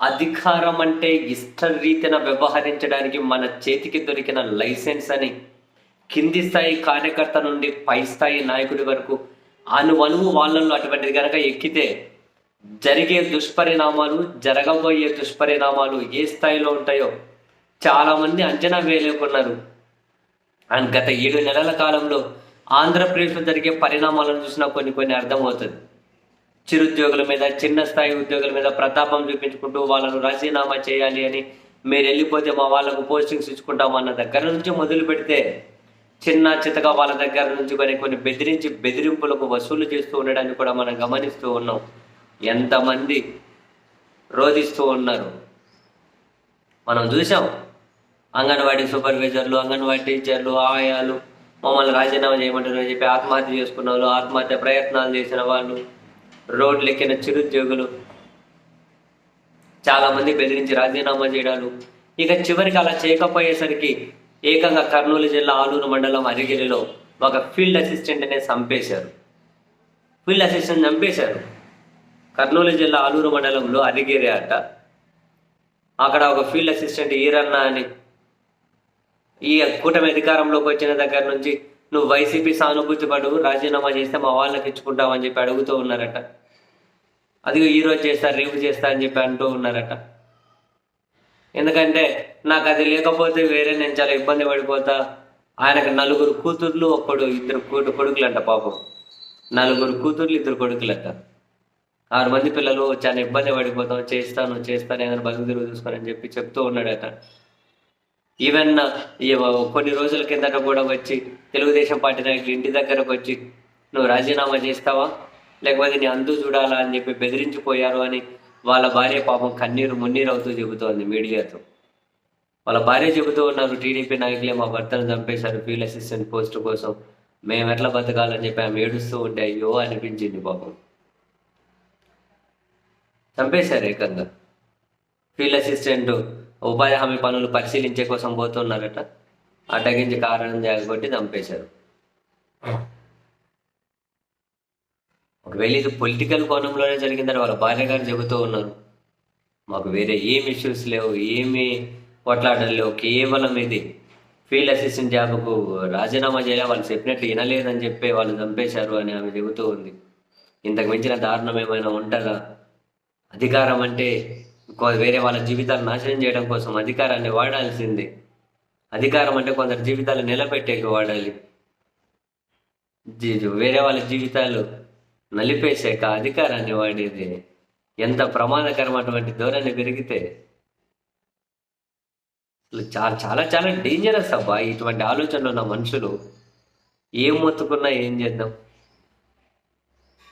అధికారం అంటే ఇష్టరీతిన వ్యవహరించడానికి మన చేతికి దొరికిన లైసెన్స్ అని కింది స్థాయి కార్యకర్త నుండి పై స్థాయి నాయకుడి వరకు అనువనువు వాళ్ళల్లో అటువంటిది కనుక ఎక్కితే జరిగే దుష్పరిణామాలు జరగబోయే దుష్పరిణామాలు ఏ స్థాయిలో ఉంటాయో చాలామంది అంచనా వేయలేకున్నారు. అండ్ గత ఏడు నెలల కాలంలో ఆంధ్రప్రదేశ్లో జరిగే పరిణామాలను చూసినా కొన్ని కొన్ని అర్థమవుతుంది. చిరుద్యోగుల మీద చిన్న స్థాయి ఉద్యోగుల మీద ప్రతాపం చూపించుకుంటూ వాళ్ళను రాజీనామా చేయాలి అని మీరు వెళ్ళిపోతే మా వాళ్ళకు పోస్టింగ్స్ ఇచ్చుకుంటాం అన్న దగ్గర నుంచి మొదలు పెడితే చిన్న చితగా వాళ్ళ దగ్గర నుంచి కొన్ని కొన్ని బెదిరించి బెదిరింపులకు వసూలు చేస్తూ ఉండడాన్ని కూడా మనం గమనిస్తూ ఉన్నాం. ఎంతమంది రోధిస్తూ ఉన్నారు. మనం చూసాం అంగన్వాడీ సూపర్వైజర్లు అంగన్వాడీ టీచర్లు ఆయాలు మమ్మల్ని రాజీనామా చేయమంటారు అని చెప్పి ఆత్మహత్య చేసుకున్న వాళ్ళు ఆత్మహత్య ప్రయత్నాలు చేసిన వాళ్ళు రోడ్లు ఎక్కిన చిరుద్యోగులు చాలామంది బెదిరించి రాజీనామా చేయడాలు. ఇక చివరికి అలా చేయకపోయేసరికి ఏకంగా కర్నూలు జిల్లా ఆలూరు మండలం అరిగిరిలో ఒక ఫీల్డ్ అసిస్టెంట్ అనే చంపేశారు. ఫీల్డ్ అసిస్టెంట్ చంపేశారు. కర్నూలు జిల్లా ఆలూరు మండలంలో అరిగిరి అట. అక్కడ ఒక ఫీల్డ్ అసిస్టెంట్ ఈరన్న అని ఈ కూటమి అధికారంలోకి వచ్చిన దగ్గర నుంచి నువ్వు వైసీపీ సానుభూతి పడు రాజీనామా చేస్తే మా వాళ్ళకి ఇచ్చుకుంటామని చెప్పి అడుగుతూ ఉన్నారట. అదిగో ఈరోజు చేస్తా రేపు చేస్తా అని చెప్పి అంటూ ఉన్నారట. ఎందుకంటే నాకు అది లేకపోతే వేరే నేను చాలా ఇబ్బంది పడిపోతా. ఆయనకు నలుగురు కూతుర్లు ఒక్కడు ఇద్దరు కూటు కొడుకులంట పాపం. నలుగురు కూతుర్లు ఇద్దరు కొడుకులంట. ఆరు మంది పిల్లలు చాలా ఇబ్బంది పడిపోతాం చేస్తాను చేస్తాను ఏదైనా బతుకు తిరుగు చెప్పి చెప్తూ ఉన్నాడట. ఈవెన్ ఈ కొన్ని రోజుల కిందట కూడా వచ్చి తెలుగుదేశం పార్టీ నాయకులు ఇంటి దగ్గరకు వచ్చి నువ్వు రాజీనామా చేస్తావా? లేకపోతే నీ అందు చూడాలా అని చెప్పి బెదిరించిపోయారు అని వాళ్ళ భార్య పాపం కన్నీరు మున్నీరు అవుతూ చెబుతోంది మీడియాతో. వాళ్ళ భార్య చెబుతూ ఉన్నారు టీడీపీ నాయకులే మా భర్తను చంపేశారు ఫీల్డ్ అసిస్టెంట్ పోస్ట్ కోసం. మేము ఎట్లా బతకాలని చెప్పి ఆమె ఏడుస్తూ ఉంటే అయ్యో అనిపించింది పాపం. చంపేశారు ఏకంగా. ఫీల్డ్ అసిస్టెంట్ ఉపాధి హామీ పనులు పరిశీలించే కోసం పోతున్నారట. అడ్డగించి కారణం జాగొట్టి చంపేశారు. ఒకవేళ ఇది పొలిటికల్ కోణంలోనే జరిగిందని వాళ్ళ భార్య గారు చెబుతూ ఉన్నారు మాకు వేరే ఏమి ఇష్యూస్ లేవు ఏమి కొట్లాటలు లేవు కేవలం ఇది ఫీల్డ్ అసిస్టెంట్ జాబ్కు రాజీనామా చేయాలి వాళ్ళు చెప్పినట్టు వినలేదని చెప్పి వాళ్ళు చంపేశారు అని ఆమె చెబుతూ ఉంది. ఇంతకు మించిన దారుణం ఏమైనా ఉంటుందా? అధికారం అంటే వేరే వాళ్ళ జీవితాలు నాశనం చేయడం కోసం అధికారాన్ని వాడాల్సిందే. అధికారం అంటే కొందరు జీవితాలు నిలబెట్టేకి వాడాలి. వేరే వాళ్ళ జీవితాలు నలిపేసాక అధికారాన్ని వాడేది ఎంత ప్రమాదకరమైనటువంటి ధోరణి పెరిగితే చాలా చాలా చాలా డేంజరస్ అబ్బా. ఇటువంటి ఆలోచనలు ఉన్న మనుషులు ఏం మొత్తుకున్నా ఏం చేద్దాం?